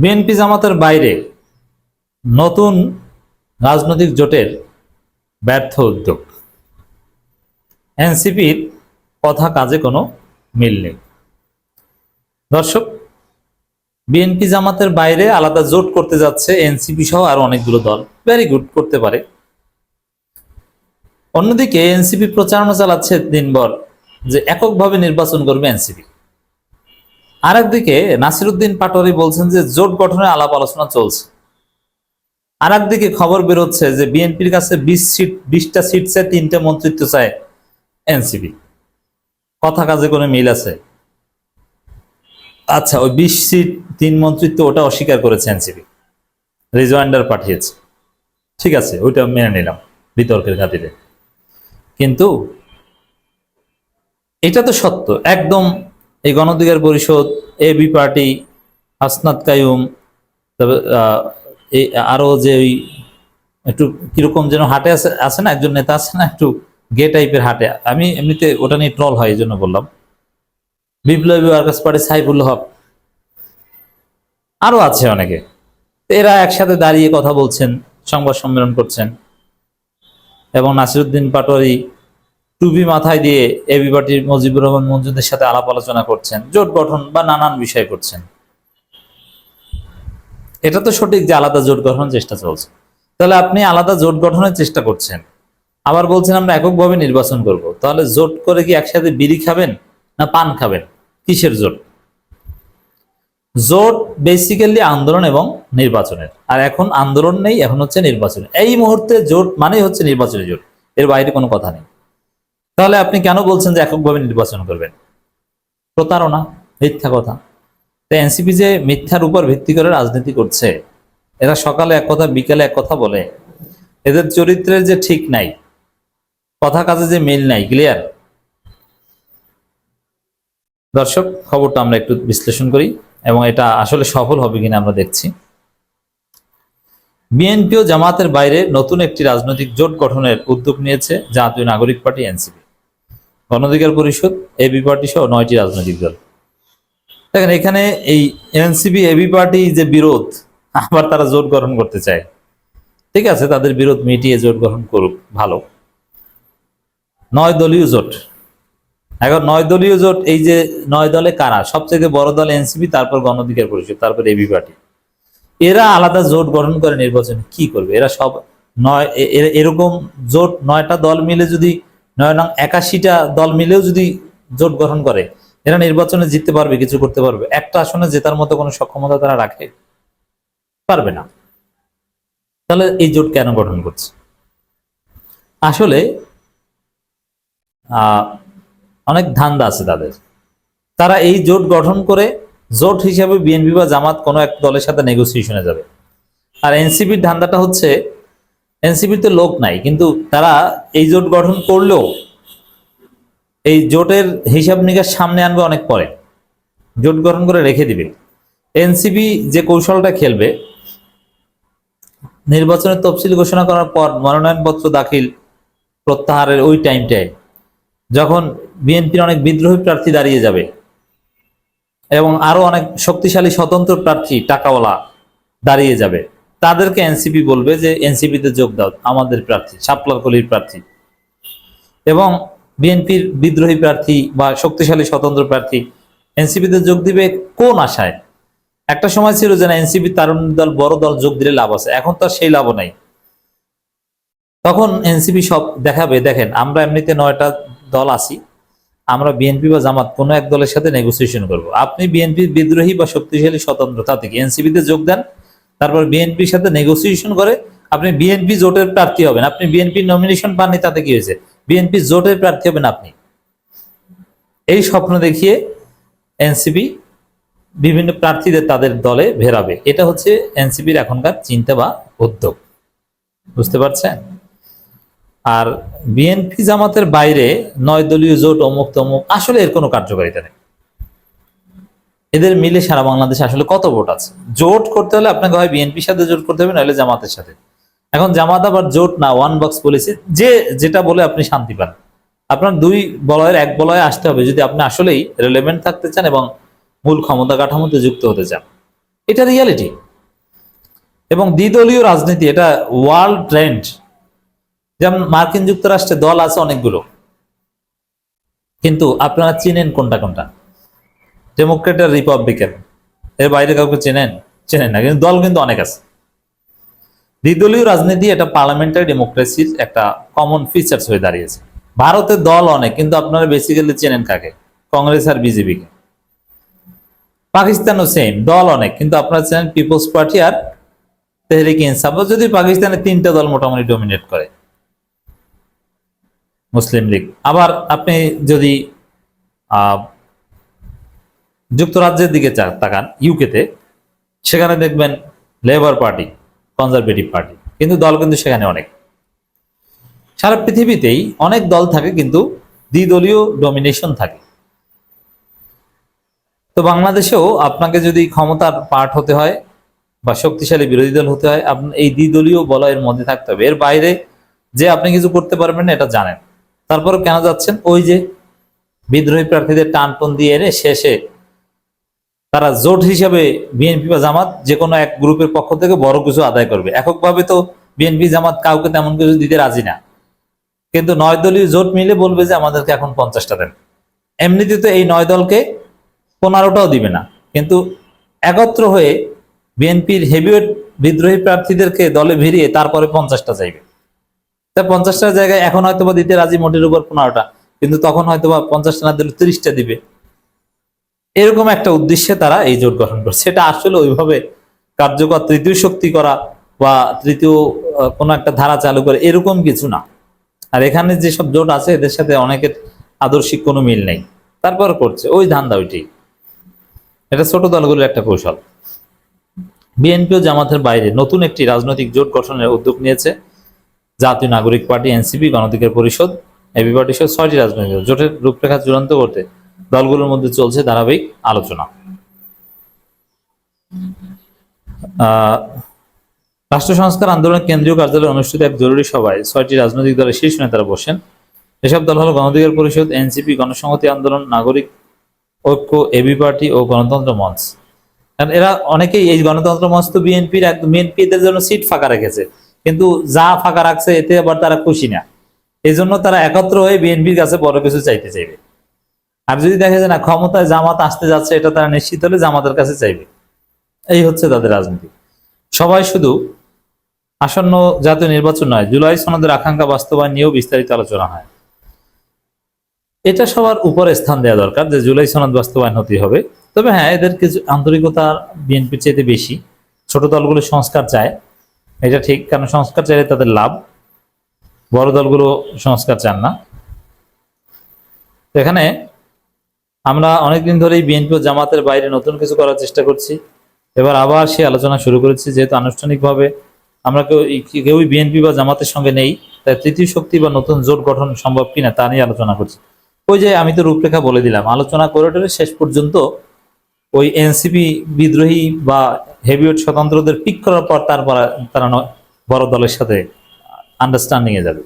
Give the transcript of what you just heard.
BNP জামাতের বাইরে নতুন রাজনৈতিক জোটের ব্যর্থ উদ্যোগ। এনসিপির কথা কাজে কোনো মিল নেই। দর্শক, বিএনপি জামাতের বাইরে আলাদা জোট করতে যাচ্ছে এনসিপি সহ আরও অনেকগুলো দল। ভেরি গুড করতে পারে। অন্যদিকে এনসিপি প্রচারণা চালাচ্ছে দিনভর যে এককভাবে নির্বাচন করবে এনসিপি। আরেকদিকে নাসিরুদ্দিন পাটোয়ারি বলছেন যে, জোট গঠনে আলাপ আলোচনা চলছে। আর একদিকে খবর বেরোচ্ছে যে, বিএনপির কাছে বিশ সিট, বিশটা সিট চায় তিনটে মন্ত্রিত্ব চায় এনসিপি। কথা কাজে কোনো মিল আছে? আচ্ছা ওই বিশ সিট, তিন মন্ত্রিত্ব ওটা অস্বীকার করেছে এনসিপি। রিজওয়ান্ডার পাঠিয়েছে। ঠিক আছে, ওইটা মেনে নিলাম, বিতর্কের খাতিরে। কিন্তু এটা তো সত্য, একদম এই Gono Odhikar Parishad A B party Hasnat Kayum তবে এই, আরও যে ওই একটু কীরকম যেন হাটে আছে আছে না, একজন নেতা আছে না, একটু গে টাইপের হাটে। আমি এমনিতে ওটা নিয়ে ট্রল হয়, এই জন্য বললাম। বিপ্লবী ওয়ার্কার্স পার্টি, সাইফুল হক। আরও আছে অনেকে। এরা একসাথে দাঁড়িয়ে কথা বলছেন, সংবাদ সম্মেলন করছেন। এবং নাসিরুদ্দিন পাটোয়ারি টুপি মাথায় দিয়ে এবি পার্টির মুজিবুর রহমান মঞ্জুদের সাথে আলাপ আলোচনা করছেন, জোট গঠন বা নানান বিষয় করছেন। এটা তো সঠিক যে আলাদা জোট গঠনের চেষ্টা চলছে। তাহলে আপনি আলাদা জোট গঠনের চেষ্টা করছেন। আবার বলছেন, আমরা এককভাবে নির্বাচন করব। তাহলে জোট করে কি একসাথে বিড়ি খাবেন না পান খাবেন? কিসের জোট? জোট বেসিক্যালি আন্দোলন এবং নির্বাচনের। আর এখন আন্দোলন নেই, এখন হচ্ছে নির্বাচন। এই মুহূর্তে জোট মানেই হচ্ছে নির্বাচনী জোট। এর বাইরে কোনো কথা নেই। তাহলে আপনি কেন বলছেন যে এককভাবে নির্বাচন করবেন? প্রতারণা, মিথ্যা কথা। তো এনসিপি যে মিথ্যার উপর ভিত্তি করে রাজনীতি করছে, এরা সকালে এক কথা, বিকালে এক কথা বলে। এদের চরিত্রের যে ঠিক নাই, কথা কাজে যে মিল নাই, ক্লিয়ার? দর্শক, খবরটা আমরা একটু বিশ্লেষণ করি এবং এটা আসলে সফল হবে কিনা আমরা দেখছি। বিএনপি ও জামাতের বাইরে নতুন একটি রাজনৈতিক জোট গঠনের উদ্যোগ নিয়েছে জাতীয় নাগরিক পার্টি এনসিপি। গণঅধিকার পরিষদ এবি পার্টি সহ নয়টি রাজনৈতিক দল। দেখেন, এখানে এই এনসিপি এবি পার্টি যে বিরোধ, আবার তারা জোট গঠন করতে চায়। ঠিক আছে, তাদের বিরোধ মিটিয়ে জোট গঠন করুক, ভালো। নয় দলীয় জোট। এখন নয় দলীয় জোট, এই যে নয় দলে কারা? সবচেয়ে বড় দল এনসিপি, তারপর গণঅধিকার পরিষদ, তারপর এবি পার্টি এরা আলাদা জোট গঠন করে নির্বাচনে কি করবে? এরা সব নয় এরকম জোট নয়টা দল মিলে যদি নয় নং একাশিটা দল মিলেও যদি জোট গঠন করে, এরা নির্বাচনে জিততে পারবে, কিছু করতে পারবে। একটা আসনে জেতার মতো কোনো সক্ষমতা তারা রাখে পারবে না। তাহলে এই জোট কেন গঠন করছে? আসলে অনেক ধান্দা আছে তাদের। তারা এই জোট গঠন করে জোট হিসাবে বিএনপি বা জামাত কোনো এক দলের সাথে নেগোসিয়েশনে যাবে। আর এনসিপির ধান্দাটা হচ্ছে এনসিপির তো লোক নাই, কিন্তু তারা এই জোট গঠন করলেও এই জোটের হিসাব নিকাশ সামনে আনবে অনেক পরে। জোট গঠন করে রেখে দিবে। এনসিপি যে কৌশলটা খেলবে, নির্বাচনের তফসিল ঘোষণা করার পর মনোনয়নপত্র দাখিল প্রত্যাহারের ওই টাইমটায়, যখন বিএনপির অনেক বিদ্রোহী প্রার্থী দাঁড়িয়ে যাবে এবং আরও অনেক শক্তিশালী স্বতন্ত্র প্রার্থী, টাকাওয়ালা দাঁড়িয়ে যাবে। তাদেরকে এনসিপি বলবে যে, এনসিপিতে যোগ দাও, আমাদের প্রার্থী, শাপলার কলির প্রার্থী। এবং বিএনপির বিদ্রোহী প্রার্থী বা শক্তিশালী স্বতন্ত্র প্রার্থী এনসিপিতে যোগ দিবে কোন আশায়? একটা সময় ছিল যে না, এনসিপি তারুণ দল, বড় দল যোগ দিলে লাভ আছে, এখন তো সেই লাভও নাই। তখন এনসিপি সব দেখাবে, দেখেন, আমরা এমনিতে নয়টা দল আছি, আমরা বিএনপি বা জামাত, কোনো এক দলের সাথে নেগোসিয়েশন করব। আপনি বিএনপি বিদ্রোহী বা শক্তিশালী স্বতন্ত্র তা থেকে এনসিপিতে যোগ দেন তারপর বিএনপির সাথে নেগোসিয়েশন করে আপনি বিএনপি জোটের প্রার্থী হবেন। আপনি বিএনপি নমিনেশন পাননি, তাতে কি হয়েছে? বিএনপি জোটের প্রার্থী হবেন আপনি। এই স্বপ্ন দেখিয়ে এনসিপি বিভিন্ন প্রার্থীদের তাদের দলে ভেরাবে। এটা হচ্ছে এনসিপির এখনকার চিন্তা বা উদ্যোগ। বুঝতে পারছেন? আর বিএনপি জামাতের বাইরে নয় দলীয় জোট অমুক তমুক, আসলে এর কোনো কার্যকারিতা নেই। এদের মিলে সারা বাংলাদেশে আসলে কত ভোট আছে? জোট করতে হলে আপনাকে হয় বিএনপির সাথে জোট করতে হবে, নাহলে জামাতের সাথে। এখন জামাত আবার জোট না ওয়ান বক্স পলিসি যে যেটা বলে আপনি শান্তি পান। আপনার দুই বলয়ের এক বলয়ে আসতে হবে, যদি আপনি আসলেই রেলেভেন্ট থাকতে চান এবং মূল ক্ষমতা কাঠামোতে যুক্ত হতে চান। এটা রিয়ালিটি এবং দ্বিদলীয় রাজনীতি, এটা ওয়ার্ল্ড ট্রেন্ড যেমন মার্কিন যুক্তরাষ্ট্রে দল আছে অনেকগুলো। কিন্তু আপনারা চিনেন কোনটা কোনটা? ডেমোক্রেট আর রিপাবলিকান এর বাইরে কাউকে চেনেন? চেনেন না, কিন্তু দল কিন্তু অনেক আছে। দ্বিদলীয় রাজনীতি এটা পার্লামেন্টারি ডেমোক্রেসির একটা কমন ফিচার্স হয়ে দাঁড়িয়েছে। ভারতে দল অনেক, কিন্তু আপনারা বেসিক্যালি চেনেন কাকে? কংগ্রেস আর বিজেপিকে পাকিস্তানও সেম দল অনেক, কিন্তু আপনারা চেনেন পিপলস পার্টি আর তেহরিক ইনসাফ। যদি পাকিস্তানে তিনটা দল মোটামুটি ডমিনেট করে। মুসলিম লীগ। আবার আপনি যদি যুক্তরাজ্যের দিকে তাকান ইউকেতে সেখানে দেখবেন লেবার পার্টি কনজারভেটিভ পার্টি কিন্তু দল কিন্তু সেখানে অনেক। সারা পৃথিবীতেই অনেক দল থাকে কিন্তু দ্বিদলীয় ডমিনেশন থাকে। তো বাংলাদেশেও আপনাকে যদি ক্ষমতার পার্ট হতে হয় বা শক্তিশালী বিরোধী দল হতে হয় আপনার এই দ্বিদলীয় বলয়ের মধ্যে থাকতে হবে। এর বাইরে যে আপনি কিছু করতে পারবেন না, এটা জানেন। তারপরে কেন যাচ্ছেন? ওই যে বিদ্রোহী প্রার্থীদের টানটন দিয়ে এনে শেষে তারা জোট হিসাবে বিএনপি বা জামাত যে কোনো এক গ্রুপের পক্ষ থেকে বড় কিছু আদায় করবে। এককভাবে তো বিএনপি, জামাত কাউকে তেমন কিছু দিতে রাজি না। কিন্তু নয় দলীয় জোট মিলে বলবে যে আমাদেরকে এখন পঞ্চাশটা দেন। এমনিতে তো এই নয় দলকে পনেরোটাও দিবে না। কিন্তু একত্র হয়ে বিএনপির হেভিওয়েট বিদ্রোহী প্রার্থীদেরকে দলে ভিড়িয়ে তারপরে পঞ্চাশটা চাইবে। তা পঞ্চাশটার জায়গায় এখন হয়তো বা দিতে রাজি মোটের উপর পনেরোটা। কিন্তু তখন হয়তো বা পঞ্চাশটা না দিলে তিরিশটা দিবে। এরকম একটা উদ্দেশ্যে তারা এই জোট গঠন করছে। এটা আসলে ওইভাবে কার্যকর তৃতীয় শক্তি করা বা তৃতীয় কোনো একটা ধারা চালু করে এরকম কিছু না। আর এখানে যেসব জোট আছে, এদের সাথে অনেকের আদর্শিক কোনো মিল নেই। তারপর করছে, ওই ধান্দা ওইটি। এটা ছোট দলগুলোর একটা কৌশল। বিএনপি ও জামাতের বাইরে নতুন একটি রাজনৈতিক জোট গঠনের উদ্যোগ নিয়েছে। জাতীয় নাগরিক পার্টি, এনসিপি গণধিকার পরিষদ, এবি পার্টি সহ ছয়টি রাজনৈতিক জোটের রূপরেখা চূড়ান্ত করতে দলগুলোর মধ্যে চলছে ধারাবাহিক আলোচনা। রাষ্ট্র সংস্কার আন্দোলনের কেন্দ্রীয় কার্যালয়ে অনুষ্ঠিত এক জরুরি সভায় ছয়টি রাজনৈতিক দলের শীর্ষ নেতারা বসেন। এসব দল হলো গণধিকার পরিষদ, এনসিপি, গণসংহতি আন্দোলন, নাগরিক ঐক্য, এবি পার্টি ও গণতন্ত্র মঞ্চ। কারণ এরা অনেকেই এই গণতন্ত্র মঞ্চ তো বিএনপির বিএনপি এদের জন্য সিট ফাঁকা রেখেছে। কিন্তু যা ফাঁকা রাখছে, এতে আবার তারা খুশি না। এই জন্য তারা একত্র হয়ে বিএনপির কাছে বড় কিছু চাইতে চাইবে। আর যদি দেখা যায় না, ক্ষমতায় জামাত আসতে যাচ্ছে, এটা তারা নিশ্চিত হলে জামাতের কাছে চাইবে। এই হচ্ছে তাদের রাজনীতি। সবাই শুধু আসন্ন জাতীয় নির্বাচন নয়, জুলাই সনদের আকাঙ্ক্ষা বাস্তবায়ন নিয়েও বিস্তারিত আলোচনা হয়। এটা সবার উপরে স্থান দেওয়া দরকার যে জুলাই সনদ বাস্তবায়ন হতে হবে। তবে হ্যাঁ এদের কিছু আন্তরিকতা বিএনপির চাইতে বেশি। ছোট দলগুলো সংস্কার চায়, এটা ঠিক, কারণ সংস্কার চাইলে তাদের লাভ। বড় দলগুলো সংস্কার চান না। এখানে আমরা অনেকদিন ধরেই বিএনপি জামাতের বাইরে নতুন কিছু করার চেষ্টা করছি। এবার আবার সেই আলোচনা শুরু করেছি, যেহেতু আনুষ্ঠানিকভাবে আমরা কেউ কেউই বিএনপি বা জামাতের সঙ্গে নেই, তাই তৃতীয় শক্তি বা নতুন জোট গঠন সম্ভব কিনা তা নিয়ে আলোচনা করছি। ওই যে আমি তো রূপরেখা বলে দিলাম, আলোচনা করে টরে শেষ পর্যন্ত ওই এনসিপি বিদ্রোহী বা হেভিওয়েট স্বতন্ত্রদের পিক করার পর তারপর তারা বড় দলের সাথে আন্ডারস্ট্যান্ডিংয়ে যাবে।